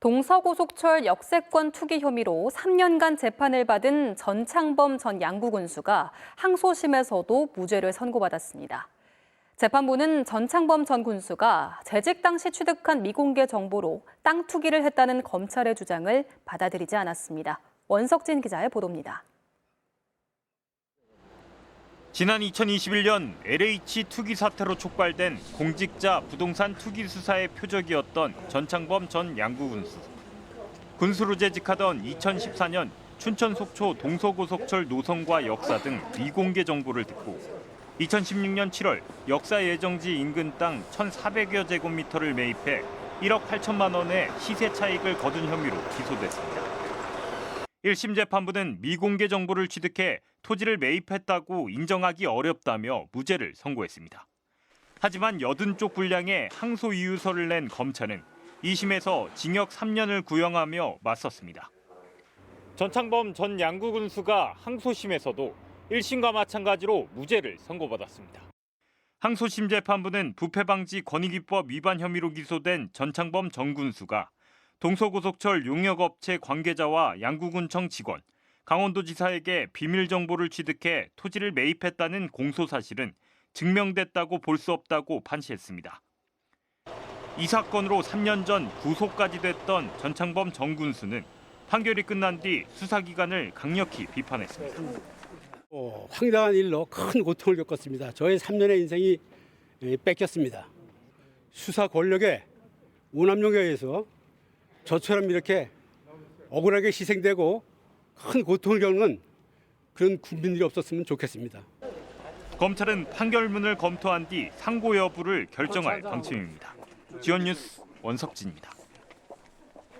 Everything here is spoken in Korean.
동서고속철 역세권 투기 혐의로 3년간 재판을 받은 전창범 전 양구군수가 항소심에서도 무죄를 선고받았습니다. 재판부는 전창범 전 군수가 재직 당시 취득한 미공개 정보로 땅 투기를 했다는 검찰의 주장을 받아들이지 않았습니다. 원석진 기자의 보도입니다. 지난 2021년 LH 투기 사태로 촉발된 공직자 부동산 투기 수사의 표적이었던 전창범 전 양구군수. 군수로 재직하던 2014년 춘천 속초 동서고속철 노선과 역사 등 미공개 정보를 듣고 2016년 7월 역사 예정지 인근 땅 1,400여 제곱미터를 매입해 1억 8천만 원의 시세 차익을 거둔 혐의로 기소됐습니다. 1심 재판부는 미공개 정보를 취득해 토지를 매입했다고 인정하기 어렵다며 무죄를 선고했습니다. 하지만 80쪽 분량의 항소 이유서를 낸 검찰은 2심에서 징역 3년을 구형하며 맞섰습니다. 전창범 전 양구군수가 항소심에서도 1심과 마찬가지로 무죄를 선고받았습니다. 항소심 재판부는 부패방지 권익위법 위반 혐의로 기소된 전창범 전 군수가 동서고속철 용역업체 관계자와 양구군청 직원, 강원도지사에게 비밀 정보를 취득해 토지를 매입했다는 공소 사실은 증명됐다고 볼 수 없다고 판시했습니다. 이 사건으로 3년 전 구속까지 됐던 전창범 정 군수는 판결이 끝난 뒤 수사기관을 강력히 비판했습니다. 어, 황당한 일로 큰 고통을 겪었습니다. 저의 3년의 인생이 예, 뺏겼습니다. 수사 권력의 오남용에 의해서 저처럼 이렇게 억울하게 희생되고 큰 고통을 겪는 그런 국민들이 없었으면 좋겠습니다. 검찰은 판결문을 검토한 뒤 상고 여부를 결정할 방침입니다. 지원 뉴스 원석진입니다.